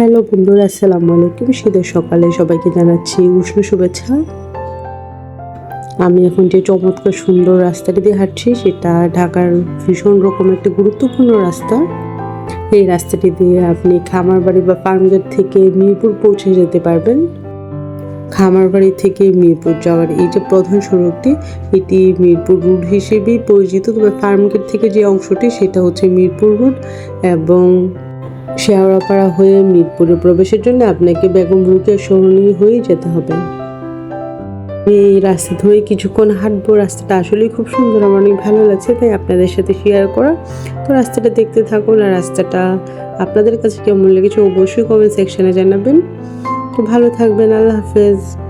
Hello বন্ধুরা, আসসালামু আলাইকুম। শীতের সকালে সবাইকে জানাচ্ছি উষ্ণ শুভেচ্ছা। আমি এখন যে চমৎকার সুন্দর রাস্তাটি দিয়ে হাঁটছি, সেটা ঢাকার ভীষণ রকম একটা গুরুত্বপূর্ণ রাস্তা। এই রাস্তাটি দিয়ে আপনি খামারবাড়ি বা ফার্মগেট থেকে মিরপুর পৌঁছে যেতে পারবেন। খামারবাড়ি থেকে মিরপুর যাওয়ার এই যে প্রধান সড়কটি, এটি মিরপুর রুট হিসেবেই পরিচিত। তবে ফার্মগেট থেকে যে অংশটি, সেটা হচ্ছে মিরপুর রুট এবং শেওড়াপাড়া হয়ে মিরপুরে প্রবেশের জন্য আপনাকে বেগম রুকের সরণি হয়ে যেতে হবে। এই রাস্তা ধরে কিছুক্ষণ হাঁটবো। রাস্তাটা আসলেই খুব সুন্দর, আমার অনেক ভালো লাগছে, তাই আপনাদের সাথে শেয়ার করা। তো রাস্তাটা দেখতে থাকুন আর রাস্তাটা আপনাদের কাছে কেমন লেগেছে অবশ্যই কমেন্ট সেকশানে জানাবেন। তো ভালো থাকবেন, আল্লাহ হাফেজ।